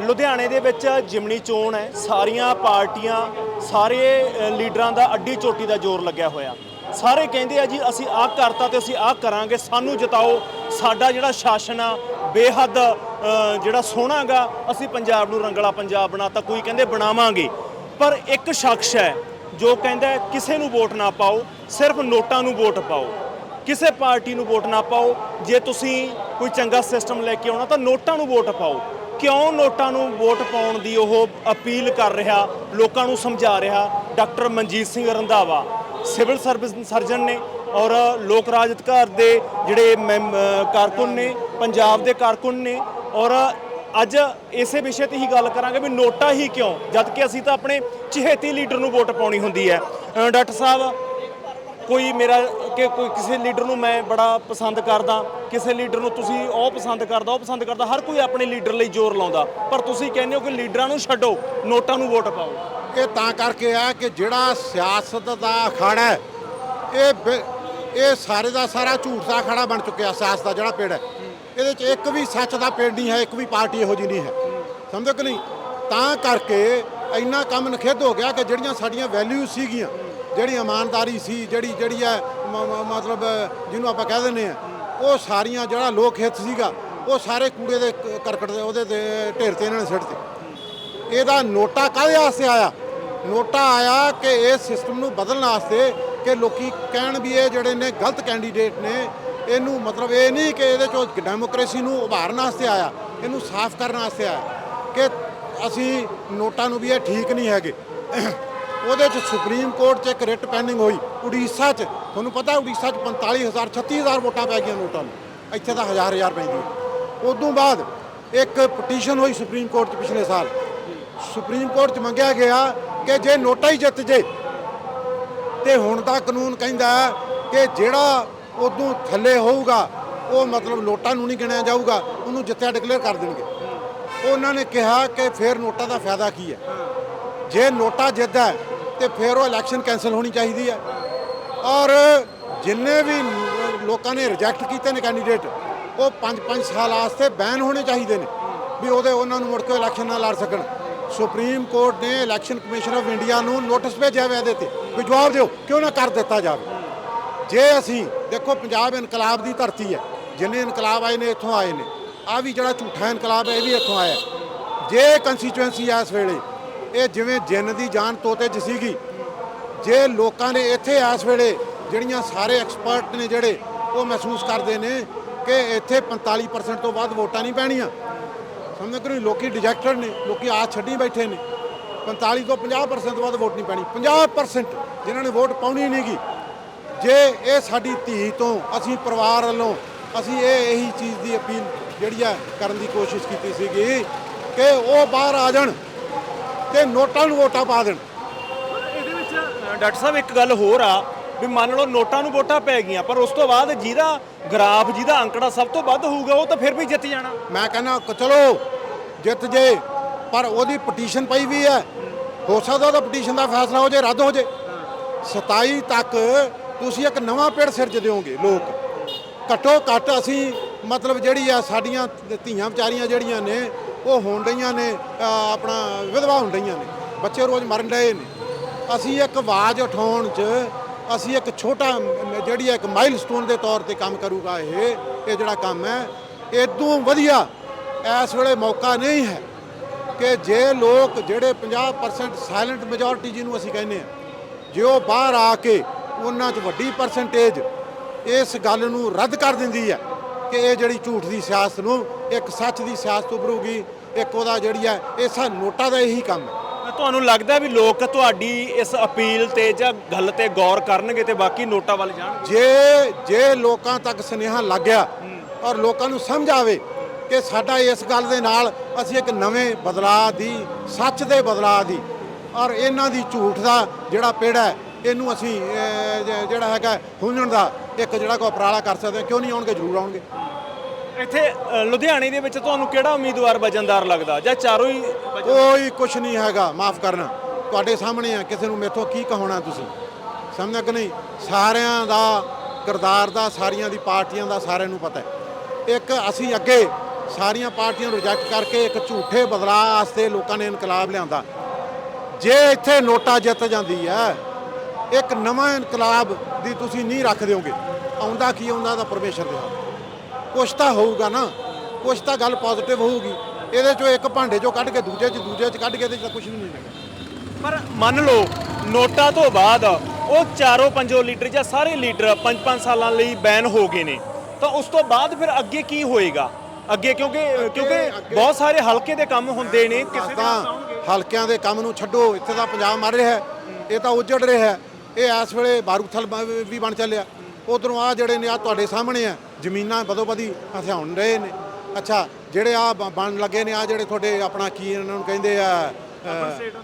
ਲੁਧਿਆਣੇ ਦੇ ਵਿੱਚ ਜਿਮਣੀ ਚੋਣ ਹੈ। ਸਾਰੀਆਂ ਪਾਰਟੀਆਂ ਸਾਰੇ ਲੀਡਰਾਂ ਦਾ ਅੱਡੀ ਚੋਟੀ ਦਾ ਜ਼ੋਰ ਲੱਗਿਆ ਹੋਇਆ। ਸਾਰੇ ਕਹਿੰਦੇ ਆ ਜੀ ਅਸੀਂ ਆਹ ਕਰਤਾ ਤੇ ਅਸੀਂ ਆਹ ਕਰਾਂਗੇ। ਸਾਨੂੰ ਜਿਤਾਓ। ਸਾਡਾ ਜਿਹੜਾ ਸ਼ਾਸਨ ਆ ਬੇਹੱਦ ਅ, ਜਿਹੜਾ ਸੋਹਣਾਗਾ ਅਸੀਂ ਪੰਜਾਬ ਨੂੰ ਰੰਗਲਾ ਪੰਜਾਬ ਬਣਾਤਾ ਕੋਈ ਕਹਿੰਦੇ ਬਣਾਵਾਂਗੇ। ਪਰ ਇੱਕ ਸ਼ਖਸ ਹੈ ਜੋ ਕਹਿੰਦਾ ਕਿਸੇ ਨੂੰ ਵੋਟ ਨਾ ਪਾਓ ਸਿਰਫ ਨੋਟਾਂ ਨੂੰ ਵੋਟ ਪਾਓ। ਕਿਸੇ ਪਾਰਟੀ ਨੂੰ ਵੋਟ ਨਾ ਪਾਓ। ਜੇ ਤੁਸੀਂ ਕੋਈ ਚੰਗਾ ਸਿਸਟਮ ਲੈ ਕੇ ਆਉਣਾ ਤਾਂ ਨੋਟਾਂ ਨੂੰ ਵੋਟ ਪਾਓ। ਕਿਉਂ ਨੋਟਾਂ ਨੂੰ ਵੋਟ ਪਾਉਣ ਦੀ ਉਹ ਅਪੀਲ ਕਰ ਰਿਹਾ, ਲੋਕਾਂ ਨੂੰ ਸਮਝਾ ਰਿਹਾ? Doctor Manjeet Singh Randhawa, civil service surgeon ਨੇ ਔਰ ਲੋਕ ਰਾਜ ਅਧਿਕਾਰ ਦੇ ਜਿਹੜੇ ਮੈਂਬ- ਕਾਰਕੁਨ ਨੇ, ਪੰਜਾਬ ਦੇ ਕਾਰਕੁਨ ਨੇ ਔਰ ਅੱਜ ਇਸੇ ਵਿਸ਼ੇ ਤੇ ਹੀ ਗੱਲ ਕਰਾਂਗੇ ਵੀ ਨੋਟਾ ਹੀ ਕਿਉਂ? ਜਦ ਕਿ ਅਸੀਂ ਤਾਂ ਆਪਣੇ ਚਹੇਤੀ ਲੀਡਰ ਨੂੰ ਵੋਟ ਪਾਉਣੀ ਹੁੰਦੀ ਹੈ। ਡਾਕਟਰ ਸਾਹਿਬ ਕੋਈ ਮੇਰਾ ਕਿ ਕੋਈ ਕਿਸੇ ਲੀਡਰ ਨੂੰ ਮੈਂ ਬੜਾ ਪਸੰਦ ਕਰਦਾ, ਕਿਸੇ ਲੀਡਰ ਨੂੰ ਤੁਸੀਂ ਉਹ ਪਸੰਦ ਕਰਦਾ, ਉਹ ਪਸੰਦ ਕਰਦਾ, ਹਰ ਕੋਈ ਆਪਣੇ ਲੀਡਰ ਲਈ ਜ਼ੋਰ ਲਾਉਂਦਾ। ਪਰ ਤੁਸੀਂ ਕਹਿੰਦੇ ਹੋ ਕਿ ਲੀਡਰਾਂ ਨੂੰ ਛੱਡੋ, ਨੋਟਾਂ ਨੂੰ ਵੋਟ ਪਾਓ। ਇਹ ਤਾਂ ਕਰਕੇ ਆ ਕਿ ਜਿਹੜਾ ਸਿਆਸਤ ਦਾ ਅਖਾੜਾ ਇਹ ਬਿ- ਇਹ ਸਾਰੇ ਦਾ ਸਾਰਾ ਝੂਠ ਦਾ ਅਖਾੜਾ ਬਣ ਚੁੱਕਿਆ ਸਿਆਸਤ ਦਾ ਜਿਹੜਾ ਪੇੜ ਹੈ। ਇਹਦੇ 'ਚ ਇੱਕ ਵੀ ਸੱਚ ਦਾ ਪੇੜ ਨਹੀਂ ਹੈ, ਇੱਕ ਵੀ ਪਾਰਟੀ ਇਹੋ ਜਿਹੀ ਨਹੀਂ ਹੈ। ਸਮਝੋ ਕਿ ਨਹੀਂ? ਤਾਂ ਕਰਕੇ ਇੰਨਾ ਕੰਮ ਨਖਿੱਧ ਹੋ ਗਿਆ ਕਿ ਜਿਹੜੀਆਂ ਸਾਡੀਆਂ ਵੈਲਿਊ ਸੀਗੀਆਂ, ਜਿਹੜੀ ਇਮਾਨਦਾਰੀ ਸੀ, ਜਿਹੜੀ ਜਿਹੜੀ ਹੈ ਮ- ਮਤਲਬ, ਜਿਹਨੂੰ ਆਪਾਂ ਕਹਿ ਦਿੰਦੇ ਆ, ਉਹ ਸਾਰੀਆਂ ਜਿਹੜਾ ਲੋਕ ਹਿੱਤ ਸੀਗਾ, ਉਹ ਸਾਰੇ ਕੂੜੇ ਦੇ ਕਰਕਟ ਦੇ, ਉਹਦੇ ਤੇ, ਢੇਰ ਤੇ ਇਹਨਾਂ ਨੇ ਸਿੱਟ ਦਿੱਤੇ। ਇਹਦਾ ਨੋਟਾ ਕਾਹਦੇ ਵਾਸਤੇ ਆਇਆ? ਨੋਟਾ ਆਇਆ ਕਿ ਇਹ ਸਿਸਟਮ ਨੂੰ ਬਦਲਣ ਵਾਸਤੇ ਕਿ ਲੋਕੀ ਕਹਿਣ ਵੀ ਇਹ ਜਿਹੜੇ ਨੇ ਗਲਤ ਕੈਂਡੀਡੇਟ ਨੇ, ਇਹਨੂੰ ਮਤਲਬ ਇਹ ਨਹੀਂ ਕਿ ਇਹਦੇ ਚੋਂ ਡੈਮੋਕ੍ਰੇਸੀ ਨੂੰ ਉਭਾਰਨ ਵਾਸਤੇ ਆਇਆ, ਇਹਨੂੰ ਸਾਫ਼ ਕਰਨ ਵਾਸਤੇ ਆਇਆ, ਕਿ ਅਸੀਂ ਨੋਟਾਂ ਨੂੰ ਵੀ ਇਹ ਠੀਕ ਨਹੀਂ ਹੈਗੇ। ਉਹਦੇ ਚ ਸੁਪਰੀਮ ਕੋਰਟ 'ਚ ਇੱਕ ਰਿਟ ਪੈਂਡਿੰਗ ਹੋਈ, ਉੜੀਸਾ 'ਚ। ਤੁਹਾਨੂੰ ਪਤਾ ਉੜੀਸਾ 'ਚ 45000 36000 ਵੋਟਾਂ ਪੈ ਗਈਆਂ ਨੋਟਾਂ ਨੂੰ। ਇੱਥੇ ਤਾਂ ਹਜ਼ਾਰ ਹਜ਼ਾਰ ਪੈਂਦੀ ਉਦੋਂ ਬਾਅਦ ਇੱਕ ਪਟੀਸ਼ਨ ਹੋਈ ਸੁਪਰੀਮ ਕੋਰਟ 'ਚ ਪਿਛਲੇ ਸਾਲ। ਸੁਪਰੀਮ ਕੋਰਟ 'ਚ ਮੰਗਿਆ ਗਿਆ ਕਿ ਜੇ ਨੋਟਾ ਹੀ ਜਿੱਤ ਜੇ, ਤੇ ਹੁਣ ਦਾ ਕਾਨੂੰਨ ਕਹਿੰਦਾ ਹੈ ਕਿ ਜਿਹੜਾ ਉਦੋਂ ਥੱਲੇ ਹੋਊਗਾ, ਉਹ ਮਤਲਬ ਨੋਟਾਂ ਨੂੰ ਨਹੀਂ ਗਿਣਿਆ ਜਾਊਗਾ, ਉਹਨੂੰ ਜਿੱਤਿਆ ਡਿਕਲੇਅਰ ਕਰ ਦੇਣਗੇ। ਉਹਨਾਂ ਨੇ ਕਿਹਾ ਕਿ ਫਿਰ ਨੋਟਾਂ ਦਾ ਫਾਇਦਾ ਕੀ ਹੈ? ਜੇ ਨੋਟਾ ਜਿੱਦ ਹੈ, ਤੇ ਫਿਰ ਉਹ ਇਲੈਕਸ਼ਨ ਕੈਨਸਲ ਹੋਣੀ ਚਾਹੀਦੀ ਹੈ। ਔਰ ਜਿੰਨੇ ਵੀ ਲੋਕਾਂ ਨੇ ਰਿਜੈਕਟ ਕੀਤੇ ਨੇ ਕੈਂਡੀਡੇਟ ਉਹ 5-5 ਸਾਲ ਵਾਸਤੇ ਬੈਨ ਹੋਣੇ ਚਾਹੀਦੇ ਨੇ ਵੀ ਉਹਦੇ ਉਹਨਾਂ ਨੂੰ ਮੁੜ ਕੇ ਇਲੈਕਸ਼ਨ ਨਾ ਲੜ ਸਕਣ। ਸੁਪਰੀਮ ਕੋਰਟ ਨੇ ਇਲੈਕਸ਼ਨ ਕਮਿਸ਼ਨ ਆਫ ਇੰਡੀਆ ਨੂੰ ਨੋਟਿਸ ਭੇਜਿਆ ਹੋਇਆ ਇਹਦੇ ਤੇ ਵੀ ਜਵਾਬ ਦਿਓ ਕਿਉਂ ਨਾ ਕਰ ਦਿੱਤਾ ਜਾਵੇ। ਜੇ ਅਸੀਂ ਦੇਖੋ ਪੰਜਾਬ ਇਨਕਲਾਬ ਦੀ ਧਰਤੀ ਹੈ ਜਿੰਨੇ ਇਨਕਲਾਬ ਆਏ ਨੇ ਇੱਥੋਂ ਆਏ ਨੇ। ਆ ਵੀ ਜਿਹੜਾ ਝੂਠਾ ਇਨਕਲਾਬ ਹੈ, ਇਹ ਵੀ ਇੱਥੋਂ ਆਇਆ ਜੇ ਕੰਸਟੀਚੁਐਂਸੀ ਆ ਇਸ ਵੇਲੇ, ਇਹ ਜਿਵੇਂ ਜਿੰਨ ਦੀ ਜਾਨ ਤੋਤੇ 'ਚ ਸੀਗੀ, ਜੇ ਲੋਕਾਂ ਨੇ ਇੱਥੇ ਇਸ ਵੇਲੇ ਜਿਹੜੀਆਂ ਸਾਰੇ ਐਕਸਪਰਟ ਨੇ ਜਿਹੜੇ, ਉਹ ਮਹਿਸੂਸ ਕਰਦੇ ਨੇ ਕਿ ਇੱਥੇ 45% ਤੋਂ ਵੱਧ ਵੋਟਾਂ ਨਹੀਂ ਪੈਣੀਆਂ। ਸਮਝ ਕਿ ਲੋਕੀ ਡਿਜੈਕਟਡ ਨੇ, ਲੋਕੀ ਆ ਛੱਡੀ ਬੈਠੇ ਨੇ। 45 ਤੋਂ 50% ਤੋਂ ਵੱਧ ਵੋਟ ਨਹੀਂ ਪੈਣੀ। 50% ਜਿਨ੍ਹਾਂ ਨੇ ਵੋਟ ਪਾਉਣੀ ਨਹੀਂਗੀ। ਜੇ ਇਹ ਸਾਡੀ ਧੀ ਤੋਂ, ਅਸੀਂ ਪਰਿਵਾਰ ਵੱਲੋਂ, ਅਸੀਂ ਇਹ ਇਹੀ ਚੀਜ਼ ਦੀ ਅਪੀਲ ਜਿਹੜੀ ਹੈ ਕਰਨ ਦੀ ਕੋਸ਼ਿਸ਼ ਕੀਤੀ ਸੀਗੀ ਕਿ ਉਹ ਬਾਹਰ ਆ ਜਾਣ ਤੇ ਨੋਟਾਂ ਨੂੰ ਵੋਟਾਂ ਪਾ ਦੇਣ। ਇਹਦੇ ਵਿੱਚ ਡਾਕਟਰ ਸਾਹਿਬ ਇੱਕ ਗੱਲ ਹੋਰ ਆ ਵੀ ਮੰਨ ਲਓ ਨੋਟਾਂ ਨੂੰ ਵੋਟਾਂ ਪੈ ਗਈਆਂ ਪਰ ਉਸ ਤੋਂ ਬਾਅਦ ਜਿਹਦਾ ਗ੍ਰਾਫ ਜਿਹਦਾ ਅੰਕੜਾ ਸਭ ਤੋਂ ਵੱਧ ਹੋਊਗਾ ਉਹ ਤਾਂ ਫਿਰ ਵੀ ਜਿੱਤ ਜਾਣਾ। ਮੈਂ ਕਹਿੰਦਾ ਚਲੋ ਜਿੱਤ ਜੇ ਪਰ ਉਹਦੀ ਪਟੀਸ਼ਨ ਪਈ ਵੀ ਹੈ ਹੋ ਸਕਦਾ ਉਹਦਾ ਪਟੀਸ਼ਨ ਦਾ ਫੈਸਲਾ ਹੋ ਜੇ ਰੱਦ ਹੋ ਜੇ। 27 ਤੱਕ ਤੁਸੀਂ ਇੱਕ ਨਵਾਂ ਪੇੜ ਸਿਰਜ ਦਿਓਗੇ ਲੋਕ। ਘੱਟੋ ਘੱਟ ਅਸੀਂ ਮਤਲਬ ਜਿਹੜੀ ਆ ਸਾਡੀਆਂ ਧੀਆਂ ਵਿਚਾਰੀਆਂ ਜਿਹੜੀਆਂ ਨੇ, ਉਹ ਹੋਣ ਰਹੀਆਂ ਨੇ ਆਪਣਾ ਵਿਧਵਾ ਹੋਣ ਰਹੀਆਂ ਨੇ, ਬੱਚੇ ਰੋਜ਼ ਮਰਨ ਡਏ ਨੇ। ਅਸੀਂ ਇੱਕ ਆਵਾਜ਼ ਉਠਾਉਣ 'ਚ, ਅਸੀਂ ਇੱਕ ਛੋਟਾ, ਜਿਹੜੀ ਹੈ ਇੱਕ ਮਾਈਲਸਟੋਨ ਦੇ ਤੌਰ ਤੇ ਕੰਮ ਕਰੂਗਾ ਇਹ ਇਹ ਜਿਹੜਾ ਕੰਮ ਹੈ ਇਦੋਂ ਵਧੀਆ ਇਸ ਵੇਲੇ ਮੌਕਾ ਨਹੀਂ ਹੈ ਕਿ ਜੇ ਲੋਕ ਜਿਹੜੇ 50% ਸਾਇਲੈਂਟ ਮੈਜੋਰਟੀ ਜਿਹਨੂੰ ਅਸੀਂ ਕਹਿੰਦੇ ਆ ਜੇ ਉਹ ਬਾਹਰ ਆ ਕੇ ਉਹਨਾਂ 'ਚ ਵੱਡੀ ਪਰਸੈਂਟੇਜ ਇਸ ਗੱਲ ਨੂੰ ਰੱਦ ਕਰ ਦਿੰਦੀ ਹੈ। ਕਿ ਇਹ ਜਿਹੜੀ ਝੂਠ ਦੀ ਸਿਆਸਤ ਨੂੰ ਇੱਕ ਸੱਚ ਦੀ ਸਿਆਸਤ ਉਭਰੂਗੀ ਇੱਕ ਉਹਦਾ ਜਿਹੜੀ ਹੈ ਇਹ ਸਾ ਨੋਟਾਂ ਦਾ ਇਹੀ ਕੰਮ ਹੈ। ਤੁਹਾਨੂੰ ਲੱਗਦਾ ਵੀ ਲੋਕ ਤੁਹਾਡੀ ਇਸ ਅਪੀਲ ਤੇ ਜਾਂ ਗੱਲ ਤੇ ਗੌਰ ਕਰਨਗੇ ਤੇ ਬਾਕੀ ਨੋਟਾਂ ਵੱਲ ਜਾਣਗੇ। ਜੇ ਜੇ ਲੋਕਾਂ ਤੱਕ ਸੁਨੇਹਾ ਲੱਗ ਗਿਆ ਔਰ ਲੋਕਾਂ ਨੂੰ ਸਮਝ ਆਵੇ ਕਿ ਸਾਡਾ ਇਸ ਗੱਲ ਦੇ ਨਾਲ ਅਸੀਂ ਇੱਕ ਨਵੇਂ ਬਦਲਾਅ ਦੀ ਸੱਚ ਦੇ ਬਦਲਾਅ ਦੀ ਔਰ ਇਹਨਾਂ ਦੀ ਝੂਠ ਦਾ ਜਿਹੜਾ ਪੇੜਾ ਇਹਨੂੰ ਅਸੀਂ ਜਿਹੜਾ ਹੈਗਾ ਹੁੰਜਣ ਦਾ ਇੱਕ ਜਿਹੜਾ ਕੋ ਉਪਰਾਲਾ ਕਰ ਸਕਦੇ ਹਾਂ ਕਿਉਂ ਨਹੀਂ ਆਉਣਗੇ ਜ਼ਰੂਰ ਆਉਣਗੇ। ਇੱਥੇ ਅ, ਲੁਧਿਆਣੇ ਦੇ ਵਿੱਚ ਤੁਹਾਨੂੰ ਕਿਹੜਾ ਉਮੀਦਵਾਰ ਵਜਨਦਾਰ ਲੱਗਦਾ? ਜਾਂ ਚਾਰੋਂ ਹੀ ਵਜਨ- ਕੋਈ ਕੁਝ ਨਹੀਂ ਹੈਗਾ ਮਾਫ ਕਰਨਾ। ਤੁਹਾਡੇ ਸਾਹਮਣੇ ਆ ਕਿਸੇ ਨੂੰ ਮੇਥੋਂ ਕੀ ਕਹਾਉਣਾ ਤੁਸੀਂ? ਸਮਝਿਆ ਕਿ ਨਹੀਂ? ਸਾਰਿਆਂ ਦਾ ਕਿਰਦਾਰ ਦਾ ਸਾਰੀਆਂ ਦੀ ਪਾਰਟੀਆਂ ਦਾ ਸਾਰਿਆਂ ਨੂੰ ਪਤਾ ਹੈ। ਇੱਕ ਅਸੀਂ ਅੱਗੇ ਸਾਰੀਆਂ ਪਾਰਟੀਆਂ ਨੂੰ ਰਿਜੈਕਟ ਕਰਕੇ ਇੱਕ ਝੂਠੇ ਬਦਲਾਅ ਵਾਸਤੇ ਲੋਕਾਂ ਨੇ ਇਨਕਲਾਬ ਲਿਆਂਦਾ। ਜੇ ਇੱਥੇ ਨੋਟਾ ਜਿੱਤ ਜਾਂਦੀ ਹੈ ਇੱਕ ਨਵਾਂ ਇਨਕਲਾਬ ਦੀ ਤੁਸੀਂ ਨਹੀਂ ਰੱਖ ਦਿਓਗੇ। ਆਉਂਦਾ ਕੀ ਆਉਂਦਾ ਦਾ ਪਰਮੇਸ਼ਰ ਦੇ ਹੱਥ। ਕੁਛ ਤਾਂ ਹੋਊਗਾ ਨਾ। ਕੁਛ ਤਾਂ ਗੱਲ ਪੋਜ਼ਿਟਿਵ ਹੋਊਗੀ। ਇਹਦੇ ਚੋਂ ਇੱਕ ਭਾਂਡੇ ਚੋਂ ਕੱਢ ਕੇ ਦੂਜੇ ਚ ਦੂਜੇ ਚ ਕੱਢ ਕੇ ਇਹਦੇ ਚ ਤਾਂ ਕੁਝ ਨਹੀਂ ਨਿਕਲਦਾ ਪਰ ਮੰਨ ਲਓ ਨੋਟਾਂ ਤੋਂ ਬਾਅਦ ਉਹ ਚਾਰੋਂ ਪੰਜੋ ਲੀਡਰ ਜਾਂ ਸਾਰੇ ਲੀਡਰ ਪੰਜ ਪੰਜ ਸਾਲਾਂ ਲਈ ਬੈਨ ਹੋ ਗਏ ਨੇ। ਤਾਂ ਉਸ ਤੋਂ ਬਾਅਦ ਫਿਰ ਅੱਗੇ ਕੀ ਹੋਏਗਾ? ਅੱਗੇ ਕਿਉਂਕਿ ਕਿਉਂਕਿ ਬਹੁਤ ਸਾਰੇ ਹਲਕੇ ਦੇ ਕੰਮ ਹੁੰਦੇ ਨੇ ਕਿਸੇ ਦੇ। ਹਲਕਿਆਂ ਦੇ ਕੰਮ ਨੂੰ ਛੱਡੋ। ਇੱਥੇ ਦਾ ਪੰਜਾਬ ਮਰ ਰਿਹਾ ਹੈ। ਇਹ ਤਾਂ ਉਜੜ ਰਿਹਾ ਹੈ। ਇਹ ਇਸ ਵੇਲੇ ਬਾਰੂਥਲ ਵੀ ਬਣ ਚੱਲਿਆ। ਉਧਰੋਂ ਆ ਜਿਹੜੇ ਨੇ ਆ ਤੁਹਾਡੇ ਸਾਹਮਣੇ ਆ ਜ਼ਮੀਨਾਂ ਬਦੋ ਬਦੀ ਹਥਿਆਉਣ ਰਹੇ ਨੇ। ਅੱਛਾ ਜਿਹੜੇ ਆ ਬਣ ਲੱਗੇ ਨੇ ਆ ਜਿਹੜੇ ਤੁਹਾਡੇ ਆਪਣਾ ਕੀ ਇਹਨਾਂ ਨੂੰ ਕਹਿੰਦੇ ਆ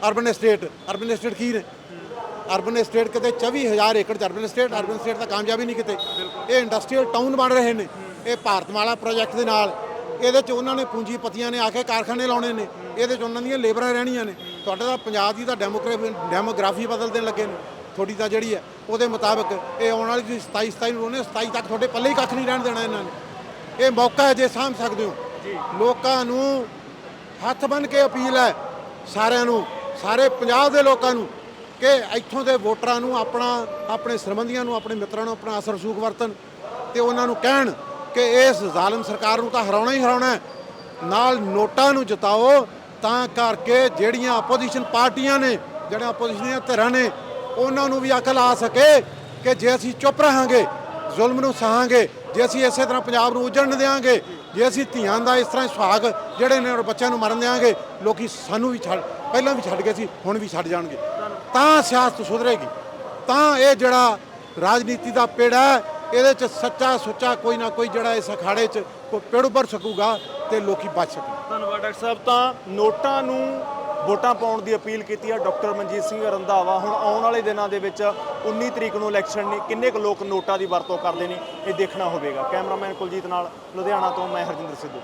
ਅਰਬਨ estate ਅਰਬਨ estate ਕੀ ਨੇ? ਅਰਬਨ estate ਕਿਤੇ 24000 ਏਕੜ ਚ ਅਰਬਨ estate ਅਰਬਨ estate ਤਾਂ ਕਾਮਯਾਬੀ ਨਹੀਂ ਕਿਤੇ। ਇਹ ਇੰਡਸਟਰੀਅਲ ਟਾਊਨ ਬਣ ਰਹੇ ਨੇ। ਇਹ ਭਾਰਤਮਾਲਾ ਪ੍ਰੋਜੈਕਟ ਦੇ ਨਾਲ। ਇਹਦੇ ਚ ਉਹਨਾਂ ਨੇ ਪੂੰਜੀਪਤੀਆਂ ਨੇ ਆ ਕੇ ਕਾਰਖਾਨੇ ਲਾਉਣੇ ਨੇ। ਇਹਦੇ ਚ ਉਹਨਾਂ ਦੀਆਂ ਲੇਬਰਾਂ ਰਹਿਣੀਆਂ ਨੇ। ਤੁਹਾਡੇ ਤਾਂ ਪੰਜਾਬ ਦੀ ਤਾਂ ਡੈਮੋਗ੍ਰਾਫੀ ਡੈਮੋਗ੍ਰਾਫੀ ਬਦਲਣ ਲੱਗੇ ਨੇ। ਥੋੜੀ ਤਾਂ ਜਿਹੜੀ ਹੈ ਉਹਦੇ ਮੁਤਾਬਕ ਇਹ ਆਉਣ ਵਾਲੀ ਤੁਸੀਂ 27 27 ਨੂੰ ਉਹਨੇ 27 ਤੱਕ ਤੁਹਾਡੇ ਪੱਲੇ ਹੀ ਕੱਖ ਨਹੀਂ ਰਹਿਣ ਦੇਣਾ ਇਹਨਾਂ ਨੇ। ਇਹ ਮੌਕਾ ਹੈ ਜੇ ਸਾਂਭ ਸਕਦੇ ਹੋ। ਲੋਕਾਂ ਨੂੰ ਹੱਥ ਬੰਨ ਕੇ ਅਪੀਲ ਹੈ ਸਾਰਿਆਂ ਨੂੰ ਸਾਰੇ ਪੰਜਾਬ ਦੇ ਲੋਕਾਂ ਨੂੰ ਕਿ ਇੱਥੋਂ ਦੇ ਵੋਟਰਾਂ ਨੂੰ ਆਪਣਾ ਆਪਣੇ ਸਰਬੰਧੀਆਂ ਨੂੰ ਆਪਣੇ ਮਿੱਤਰਾਂ ਨੂੰ ਆਪਣਾ ਅਸਰ ਸੂਖ ਵਰਤਨ ਤੇ ਉਹਨਾਂ ਨੂੰ ਕਹਿਣ ਕਿ ਇਸ ਜ਼ਾਲਮ ਸਰਕਾਰ ਨੂੰ ਤਾਂ ਹਰਾਉਣਾ ਹੀ ਹਰਾਉਣਾ ਨਾਲ ਨੋਟਾਂ ਨੂੰ ਜਿਤਾਓ ਤਾਂ ਕਰਕੇ ਜਿਹੜੀਆਂ ਆਪੋਜੀਸ਼ਨ ਪਾਰਟੀਆਂ ਨੇ ਜਿਹੜੀਆਂ ਆਪੋਜੀਸ਼ਨ ਧਿਰਾਂ ਨੇ ਉਹਨਾਂ ਨੂੰ ਵੀ ਅਕਲ ਆ ਸਕੇ ਕਿ ਜੇ ਅਸੀਂ ਚੁੱਪ ਰਹਾਂਗੇ, ਜ਼ੁਲਮ ਨੂੰ ਸਹਾਂਗੇ, ਜੇ ਅਸੀਂ ਇਸੇ ਤਰ੍ਹਾਂ ਪੰਜਾਬ ਨੂੰ ਉਜੜਨ ਦੇਵਾਂਗੇ ਜੇ ਅਸੀਂ ਧੀਆਂ ਦਾ ਇਸ ਤਰ੍ਹਾਂ ਸੁਹਾਗ ਜਿਹੜੇ ਨੇ ਔਰ ਬੱਚਿਆਂ ਨੂੰ ਮਰਨ ਦੇਵਾਂਗੇ ਲੋਕੀ ਸਾਨੂੰ ਵੀ ਛੱਡ, ਪਹਿਲਾਂ ਵੀ ਛੱਡ ਗਏ ਸੀ, ਹੁਣ ਵੀ ਛੱਡ ਜਾਣਗੇ। ਤਾਂ ਸਿਆਸਤ ਸੁਧਰੇਗੀ। ਤਾਂ ਇਹ ਜਿਹੜਾ ਰਾਜਨੀਤੀ ਦਾ ਪੇੜਾ ਹੈ, ਇਹਦੇ ਚ ਸੱਚਾ ਸੁੱਚਾ ਕੋਈ ਨਾ ਕੋਈ ਜਿਹੜਾ ਇਸ ਅਖਾੜੇ ਚ ਕੋਈ ਪੇੜ ਉੱਭਰ ਸਕੂਗਾ ਤੇ ਲੋਕੀ ਬਚ ਸਕਣਗੇ। ਧੰਨਵਾਦ ਡਾਕਟਰ ਸਾਹਿਬ। ਤਾਂ ਨੋਟਾਂ ਨੂੰ ਵੋਟਾਂ ਪਾਉਣ ਦੀ ਅਪੀਲ ਕੀਤੀ ਹੈ ਡਾਕਟਰ ਮਨਜੀਤ ਸਿੰਘ ਰੰਧਾਵਾ। ਹੁਣ ਆਉਣ ਵਾਲੇ ਦਿਨਾਂ ਦੇ ਵਿੱਚ 19 ਤਰੀਕ ਨੂੰ ਇਲੈਕਸ਼ਨ ਨੇ, ਕਿੰਨੇ ਕੁ ਲੋਕ ਨੋਟਾਂ ਦੀ ਵਰਤੋਂ ਕਰਦੇ ਨੇ, ਇਹ ਦੇਖਣਾ ਹੋਵੇਗਾ। ਕੈਮਰਾਮੈਨ ਕੁਲਜੀਤ ਨਾਲ ਲੁਧਿਆਣਾ ਤੋਂ ਮੈਂ ਹਰਜਿੰਦਰ ਸਿੱਧੂ।